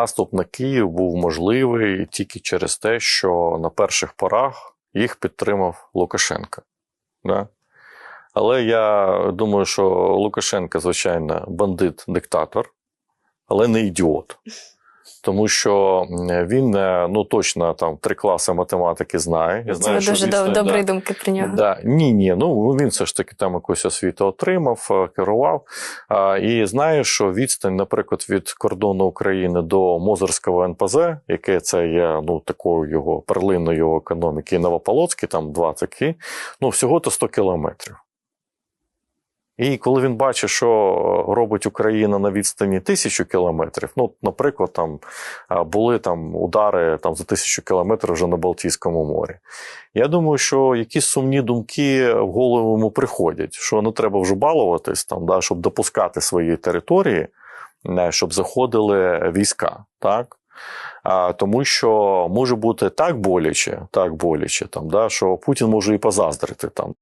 Наступ на Київ був можливий тільки через те, що на перших порах їх підтримав Лукашенко. Да? Але я думаю, що Лукашенко, звичайно, бандит-диктатор, але не ідіот. Тому що він е, ну, точно там три класи математики знає. Я Це знаю, ви що дуже дійсно, доб- да, думки про нього. Да, ні, ні, ну він все ж таки там якусь освіту отримав, е, керував. І знає, що відстань, наприклад, від кордону України до Мозорського НПЗ, яке це є ну, такою його перлиною його економіки, і Новополоцький, там 20 кі, ну всього то 100 кілометрів. І коли він бачить, що робить Україна на відстані тисячу кілометрів, ну, наприклад, там були там удари там, за тисячу кілометрів вже на Балтійському морі. Я думаю, що якісь сумні думки в голову йому приходять, що не треба вже балуватись, там, да, щоб допускати свої території, не, щоб заходили війська. Так? А, тому що може бути так боляче, так боляче, там, да, що Путін може і позаздрити там.